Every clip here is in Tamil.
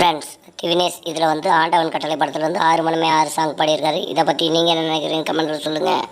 ஃப்ரெண்ட்ஸ் வினேஷ் இதில் வந்து ஆண்டவன் கட்டளை படத்தில் வந்து ஆறு மணமே ஆறு சாங் பாடியிருக்காரு. இதை பற்றி நீங்கள் என்ன நினைக்கிறீங்க? கமெண்ட்டில் சொல்லுங்கள்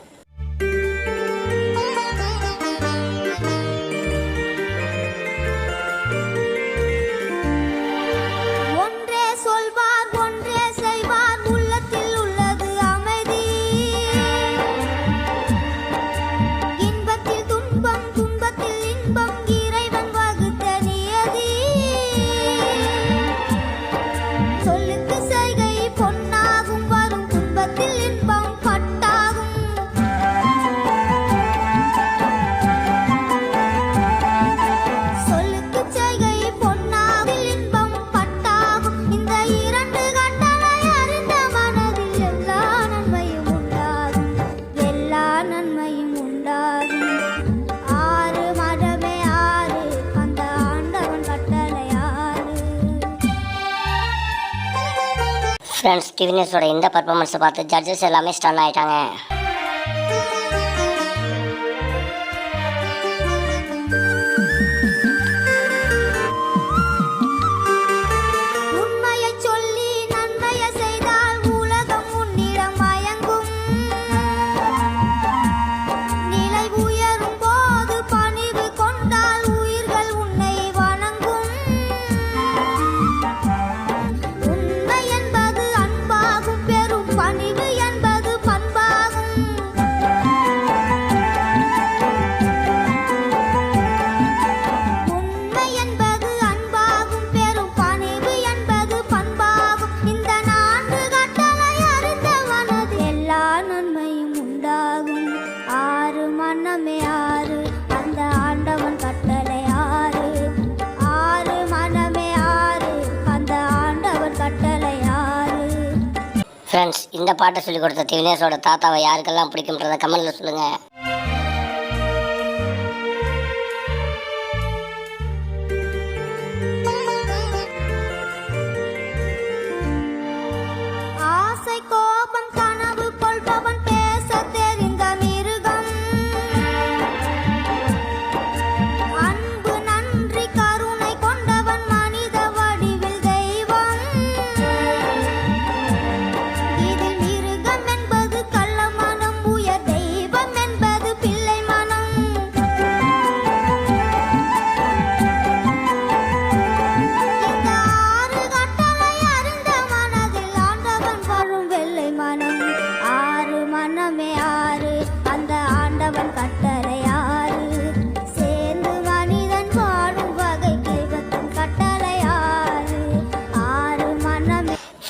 ஃப்ரெண்ட்ஸ் டிவினியஸோட இந்த பர்ஃபார்மன்ஸை பார்த்து ஜட்ஜஸ் எல்லாமே ஸ்டன் ஆகிட்டாங்க ஃப்ரெண்ட்ஸ் இந்த பாட்டை சொல்லிக் கொடுத்த திவினேஷோட தாத்தாவை யாருக்கெல்லாம் பிடிக்கும்ன்றத கமெண்ட்டில் சொல்லுங்கள்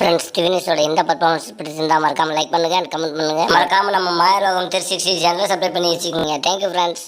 ஃப்ரெண்ட்ஸ் டிவினிஸோட இந்த பர்ஃபார்மன்ஸ் பிடிச்சிருந்தா மறக்காம லைக் பண்ணுங்க அண்ட் கமெண்ட் பண்ணுங்கள் மறக்காமல் நம்ம மாயரோகம் திருச்சி சேனலை சப்ஸ்கிரைப் பண்ணி வச்சுக்கோங்க. Thank you friends